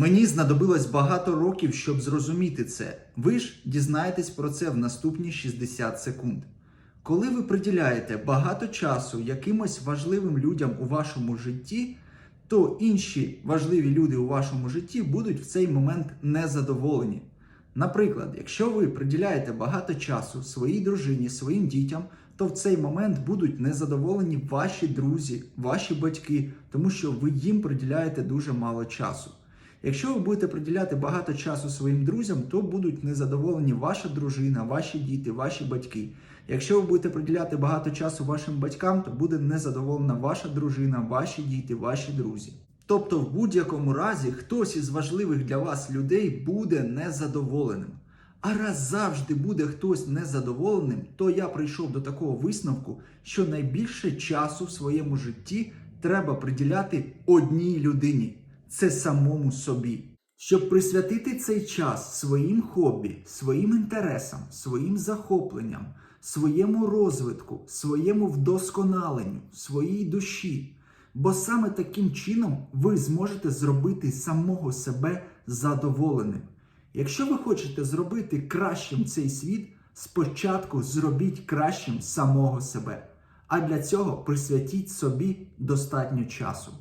Мені знадобилось багато років, щоб зрозуміти це. Ви ж дізнаєтесь про це в наступні 60 секунд. Коли ви приділяєте багато часу якимось важливим людям у вашому житті, то інші важливі люди у вашому житті будуть в цей момент незадоволені. Наприклад, якщо ви приділяєте багато часу своїй дружині, своїм дітям, то в цей момент будуть незадоволені ваші друзі, ваші батьки, тому що ви їм приділяєте дуже мало часу. Якщо ви будете приділяти багато часу своїм друзям, то будуть незадоволені ваша дружина, ваші діти, ваші батьки. Якщо ви будете приділяти багато часу вашим батькам, то буде незадоволена ваша дружина, ваші діти, ваші друзі. Тобто, в будь-якому разі хтось із важливих для вас людей буде незадоволеним. А раз завжди буде хтось незадоволеним, то я прийшов до такого висновку, що найбільше часу в своєму житті треба приділяти одній людині це самому собі. Щоб присвятити цей час своїм хобі, своїм інтересам, своїм захопленням, своєму розвитку, своєму вдосконаленню, своїй душі. Бо саме таким чином ви зможете зробити самого себе задоволеним. Якщо ви хочете зробити кращим цей світ, спочатку зробіть кращим самого себе. А для цього присвятіть собі достатньо часу.